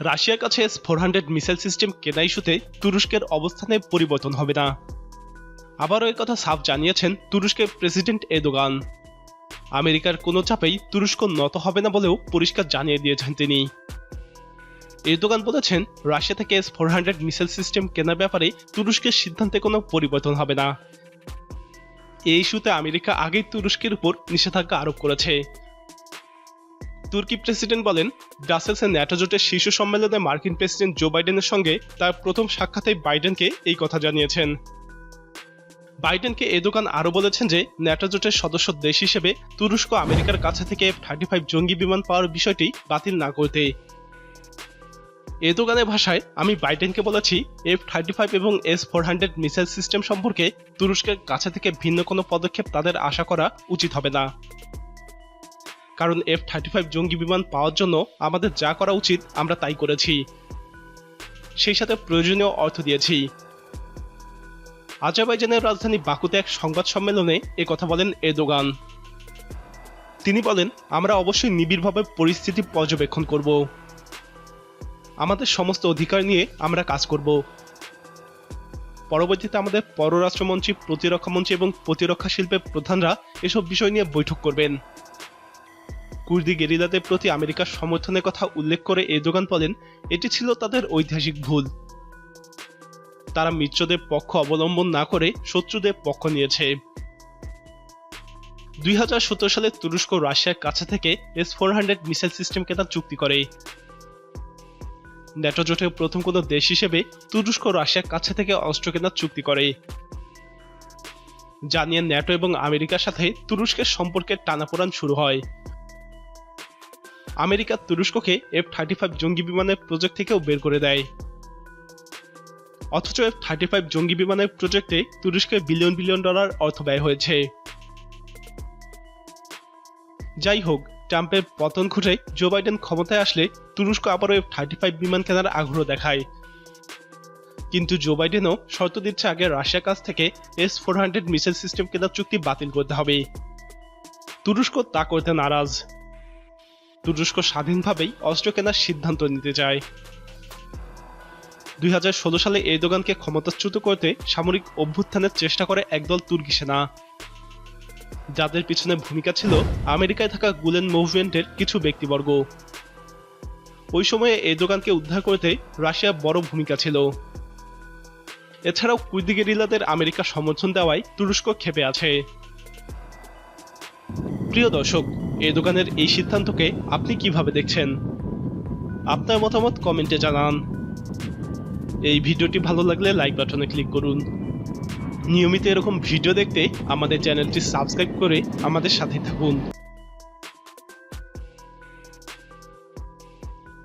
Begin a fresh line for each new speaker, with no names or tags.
রাশিয়ার কাছে S four hundred missile system কেনা ইস্যুতে তুরস্কের অবস্থানে পরিবর্তন হবে না। আবারও কথা সাফ জানিয়েছেন তুরস্কের প্রেসিডেন্ট এদোগান আমেরিকার কোনো চাপেই তুরস্ক নত হবে না বলেও পরিষ্কার জানিয়ে দিয়েছেন তিনি। এরদোগান বলেছেন, রাশিয়া থেকে S four hundred missile system কেনার ব্যাপারে তুরস্কের সিদ্ধান্তে কোনো পরিবর্তন হবে না। এই ইস্যুতে আমেরিকা আগেই তুরস্কের উপর নিষেধাজ্ঞা আরোপ করেছে। তুর্কি প্রেসিডেন্ট বলেন, ব্রাসেলসে ন্যাটো জোটের শীর্ষ সম্মেলনে মার্কিন প্রেসিডেন্ট জো বাইডেনের সঙ্গে তার প্রথম সাক্ষাতে বাইডেনকে এই কথা জানিয়েছেন। বাইডেনকে এ দোকান আরও বলেছেন যে, ন্যাটো জোটের সদস্য দেশ হিসেবে তুরস্ক আমেরিকার কাছে থেকে থার্টি ফাইভ জঙ্গি বিমান পাওয়ার বিষয়টি বাতিল না করতে। এ দোকানের ভাষায়, আমি বাইডেনকে বলেছি, এফ থার্টি ফাইভ এবং S four hundred missile system সম্পর্কে তুরস্কের কাছে থেকে ভিন্ন কোনো পদক্ষেপ তাদের আশা করা উচিত হবে না। কারণ এফ থার্টি ফাইভ জঙ্গি বিমান পাওয়ার জন্য আমাদের যা করা উচিত, আমরা তাই করেছি। সেই সাথে প্রয়োজনীয় অর্থ দিয়েছি। আজারবাইজানের রাজধানী বাকুতে এক সংবাদ সম্মেলনে কথা বলেন এরদোগান। তিনি বলেন, আমরা অবশ্যই নিবিড়ভাবে পরিস্থিতি পর্যবেক্ষণ করব। আমাদের সমস্ত অধিকার নিয়ে আমরা কাজ করব। পরবর্তীতে আমাদের পররাষ্ট্রমন্ত্রী প্রতিরক্ষামন্ত্রী এবং প্রতিরক্ষা শিল্পের প্রধানরা এসব বিষয় নিয়ে বৈঠক করবেন। কুর্দি গেরিলাদের প্রতি আমেরিকার সমর্থনের কথা উল্লেখ করে এরদোগান বলেন, এটি ছিল তাদের ঐতিহাসিক ভুল। তারা মিত্রদের পক্ষ অবলম্বন না করে শত্রুদের পক্ষ নিয়েছে। দুই হাজার সতেরো সালে তুরস্ক রাশিয়ার কাছে থেকে S four hundred missile system কেনার চুক্তি করে। ন্যাটো জোটের প্রথম কোনো দেশ হিসেবে তুরস্ক রাশিয়ার কাছে থেকে অস্ত্র কেনার চুক্তি করে। জানিয়ে ন্যাটো এবং আমেরিকার সাথে তুরস্কের সম্পর্কের টানাপোড়ান শুরু হয়। আমেরিকা তুরস্ককে এফ থার্টি ফাইভ জঙ্গি বিমানের প্রজেক্ট থেকেও বের করে দেয়। অথচ এফ থার্টি ফাইভ জঙ্গি বিমানের প্রজেক্টে তুরস্কে বিলিয়ন বিলিয়ন ডলার অর্থ ব্যয় হয়েছে। যাই হোক, ট্রাম্পের পতন ঘটে জো বাইডেন ক্ষমতায় আসলে তুরস্ক আবারও এফ থার্টি ফাইভ বিমান কেনার আগ্রহ দেখায়। কিন্তু জো বাইডেনও শর্ত দিচ্ছে আগে রাশিয়ার কাছ থেকে S four hundred missile system কেনার চুক্তি বাতিল করতে হবে। তুরস্ক তা করতে নারাজ। তুরস্ক স্বাধীনভাবেই অস্ত্র কেনার সিদ্ধান্ত নিতে চায়। দুই হাজার ষোলো সালে এই দোকানকে ক্ষমতাচ্যুত করতে সামরিক অভ্যুত্থানের চেষ্টা করে একদল তুর্কি সেনা। যাদের পিছনে ভূমিকা ছিল আমেরিকায় থাকা গুলেন মুভমেন্টের কিছু ব্যক্তিবর্গ। ওই সময়ে এই দোকানকে উদ্ধার করতে রাশিয়া বড় ভূমিকা ছিল। এছাড়াও কুর্দি গেরিলাদের আমেরিকা সমর্থন দেওয়ায় তুরস্ক ক্ষেপে আছে। প্রিয় দর্শক এই দোকানের এই সিদ্ধান্তকে আপনি কীভাবে দেখছেন? আপনার মতামত কমেন্টে জানান। এই ভিডিওটি ভালো লাগলে লাইক বাটনে ক্লিক করুন। নিয়মিত এরকম ভিডিও দেখতে আমাদের চ্যানেলটি সাবস্ক্রাইব করে আমাদের সাথে থাকুন।